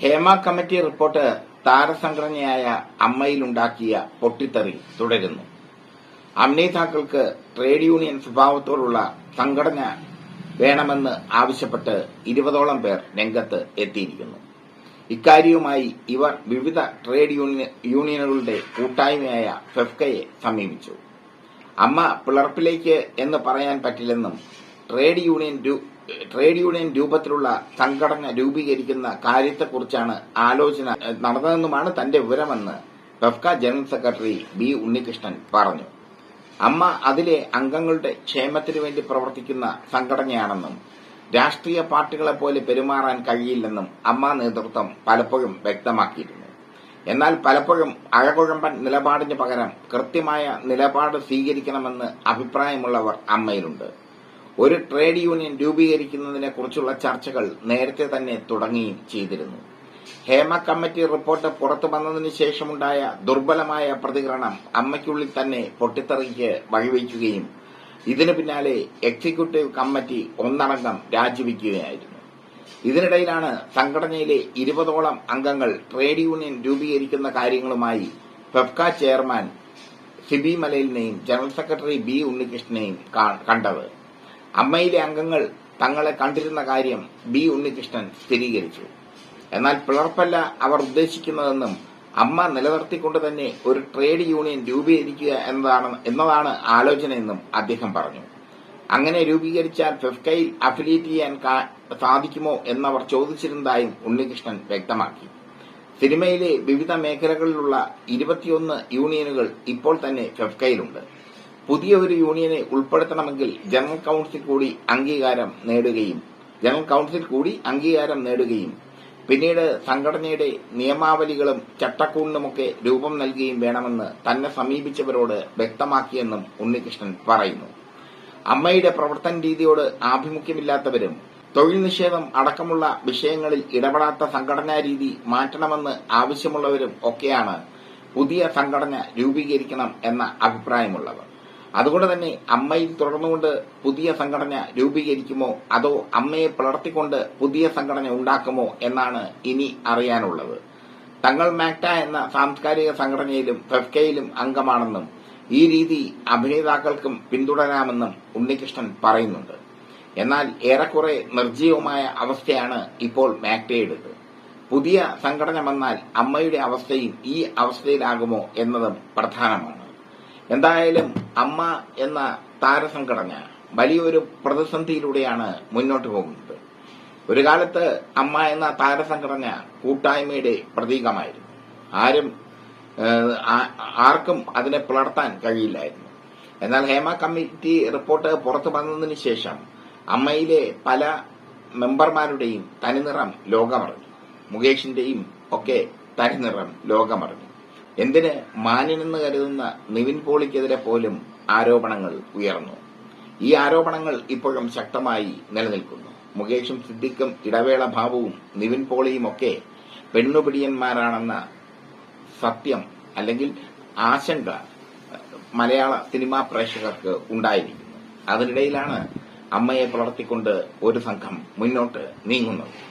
Hema committee report താരസംഘടനയായ അമ്മയിലുണ്ടാക്കിയ പൊട്ടിത്തെറി തുടരുന്നു. അഭിനേതാക്കൾക്ക് ട്രേഡ് യൂണിയൻ സ്വഭാവത്തോടുള്ള സംഘടന വേണമെന്ന് ആവശ്യപ്പെട്ട് ഇരുപതോളം പേർ രംഗത്ത് എത്തിയിരിക്കുന്നു. ഇക്കാര്യവുമായി ഇവർ വിവിധ ട്രേഡ് യൂണിയ- യൂണിയനുകളുടെ കൂട്ടായ്മയായ ഫെഫ്കയെ സമീപിച്ചു. അമ്മ പിളർപ്പിലേക്ക് എന്ന് പറയാൻ പറ്റില്ലെന്നും ട്രേഡ് യൂണിയൻ ട്രേഡ് യൂണിയൻ രൂപത്തിലുള്ള സംഘടന രൂപീകരിക്കുന്ന കാര്യത്തെക്കുറിച്ചാണ് ആലോചന നടന്നതെന്നുമാണ് തന്റെ വിവരമെന്ന് FEFKA general secretary B Unnikrishnan പറഞ്ഞു. അമ്മ അതിലെ അംഗങ്ങളുടെ ക്ഷേമത്തിനു വേണ്ടി പ്രവർത്തിക്കുന്ന സംഘടനയാണെന്നും രാഷ്ട്രീയ പാർട്ടികളെ പോലെ പെരുമാറാൻ കഴിയില്ലെന്നും അമ്മ നേതൃത്വം പലപ്പോഴും വ്യക്തമാക്കിയിരുന്നു. എന്നാൽ പലപ്പോഴും അഴകുഴമ്പൻ നിലപാടിന് പകരം കൃത്യമായ നിലപാട് സ്വീകരിക്കണമെന്ന് അഭിപ്രായമുള്ളവർ അമ്മയിലുണ്ട്. ഒരു ട്രേഡ് യൂണിയൻ രൂപീകരിക്കുന്നതിനെ കുറിച്ചുള്ള ചർച്ചകൾ നേരത്തെ തന്നെ തുടങ്ങുകയും ചെയ്തിരുന്നു. ഹേമ കമ്മിറ്റി റിപ്പോർട്ട് പുറത്തു വന്നതിന് ശേഷമുണ്ടായ ദുർബലമായ പ്രതികരണം അമ്മയ്ക്കുള്ളിൽ തന്നെ പൊട്ടിത്തെറിക്ക് വഴിവെക്കുകയും ഇതിനു പിന്നാലെ എക്സിക്യൂട്ടീവ് കമ്മിറ്റി ഒന്നടങ്കം രാജിവെക്കുകയായിരുന്നു. ഇതിനിടയിലാണ് സംഘടനയിലെ ഇരുപതോളം അംഗങ്ങൾ ട്രേഡ് യൂണിയൻ രൂപീകരിക്കുന്ന കാര്യങ്ങളുമായി ഫെഫ്ക ചെയർമാൻ സിബി മലയിലിനെയും ജനറൽ സെക്രട്ടറി ബി ഉണ്ണികൃഷ്ണനെയും കണ്ടത്. അമ്മയിലെ അംഗങ്ങൾ തങ്ങളെ കണ്ടിരുന്ന കാര്യം ബി ഉണ്ണികൃഷ്ണൻ സ്ഥിരീകരിച്ചു. എന്നാൽ പിളർപ്പല്ല അവർ ഉദ്ദേശിക്കുന്നതെന്നും അമ്മ നിലനിർത്തിക്കൊണ്ട് തന്നെ ഒരു ട്രേഡ് യൂണിയൻ രൂപീകരിക്കുക എന്നതാണ് എന്നതാണ് ആലോചനയെന്നും അദ്ദേഹം പറഞ്ഞു. അങ്ങനെ രൂപീകരിച്ചാൽ ഫെഫ്കയിൽ അഫിലിയേറ്റ് ചെയ്യാൻ സാധിക്കുമോ എന്നവർ ചോദിച്ചിരുന്നതായും ഉണ്ണികൃഷ്ണൻ വ്യക്തമാക്കി. സിനിമയിലെ വിവിധ മേഖലകളിലുള്ള ഇരുപത്തിയൊന്ന് യൂണിയനുകൾ ഇപ്പോൾ തന്നെ ഫെഫ്കയിലുണ്ട്. പുതിയ ഒരു യൂണിയനെ ഉൾപ്പെടുത്തണമെങ്കിൽ ജനറൽ കൌൺസിൽ കൂടി അംഗീകാരം നേടുകയും ജനറൽ കൌൺസിൽ കൂടി അംഗീകാരം നേടുകയും പിന്നീട് സംഘടനയുടെ നിയമാവലികളും ചട്ടക്കൂടിനുമൊക്കെ രൂപം നൽകുകയും വേണമെന്ന് തന്നെ സമീപിച്ചവരോട് വ്യക്തമാക്കിയെന്നും ഉണ്ണികൃഷ്ണൻ പറയുന്നു. അമ്മയുടെ പ്രവർത്തന രീതിയോട് ആഭിമുഖ്യമില്ലാത്തവരും തൊഴിൽ നിഷേധം അടക്കമുള്ള വിഷയങ്ങളിൽ ഇടപെടാത്ത സംഘടനാ രീതി മാറ്റണമെന്ന് ആവശ്യമുള്ളവരും ഒക്കെയാണ് പുതിയ സംഘടന രൂപീകരിക്കണം എന്ന അഭിപ്രായമുള്ളവർ. അതുകൊണ്ട് തന്നെ അമ്മയിൽ തുടർന്നുകൊണ്ട് പുതിയ സംഘടന രൂപീകരിക്കുമോ? അതോ അമ്മയെ പിളർത്തിക്കൊണ്ട് പുതിയ സംഘടന ഉണ്ടാക്കുമോ എന്നാണ് ഇനി അറിയാനുള്ളത്. തങ്ങൾ മാക്ട എന്ന സാംസ്കാരിക സംഘടനയിലും ഫെഫ്കയിലും അംഗമാണെന്നും ഈ രീതി അഭിനേതാക്കൾക്കും പിന്തുടരാമെന്നും ഉണ്ണികൃഷ്ണൻ പറയുന്നുണ്ട്. എന്നാൽ ഏറെക്കുറെ നിർജീവമായ അവസ്ഥയാണ് ഇപ്പോൾ മാക്ടയുടേത്. പുതിയ സംഘടന വന്നാൽ അമ്മയുടെ അവസ്ഥയും ഈ അവസ്ഥയിലാകുമോ എന്നതും പ്രധാനമാണ്. എന്തായാലും അമ്മ എന്ന താരസംഘടന വലിയൊരു പ്രതിസന്ധിയിലൂടെയാണ് മുന്നോട്ട് പോകുന്നത്. ഒരു കാലത്ത് അമ്മ എന്ന താരസംഘടന കൂട്ടായ്മയുടെ പ്രതീകമായിരുന്നു. ആരും ആർക്കും അതിനെ പിളർത്താൻ കഴിയില്ലായിരുന്നു. എന്നാൽ ഹേമ കമ്മിറ്റി റിപ്പോർട്ട് പുറത്തു വന്നതിന് ശേഷം അമ്മയിലെ പല മെമ്പർമാരുടെയും തനിനിറം ലോകമറിഞ്ഞു. മുകേഷിന്റെയും ഒക്കെ തനിനിറം ലോകമറിഞ്ഞു. എന്തിന് മാന്യനെന്ന് കരുതുന്ന നിവിൻ പോളിക്കെതിരെ പോലും ആരോപണങ്ങൾ ഉയർന്നു. ഈ ആരോപണങ്ങൾ ഇപ്പോഴും ശക്തമായി നിലനിൽക്കുന്നു. മുകേഷും സിദ്ദിഖും ഇടവേള ഭാവവും നിവിൻ പോളിയും ഒക്കെ പെണ്ണുപിടിയന്മാരാണെന്ന സത്യം അല്ലെങ്കിൽ ആശങ്ക മലയാള സിനിമാ പ്രേക്ഷകർക്ക് ഉണ്ടായിരിക്കുന്നു. അതിനിടയിലാണ് അമ്മയെ പുലർത്തിക്കൊണ്ട് ഒരു സംഘം മുന്നോട്ട് നീങ്ങുന്നത്.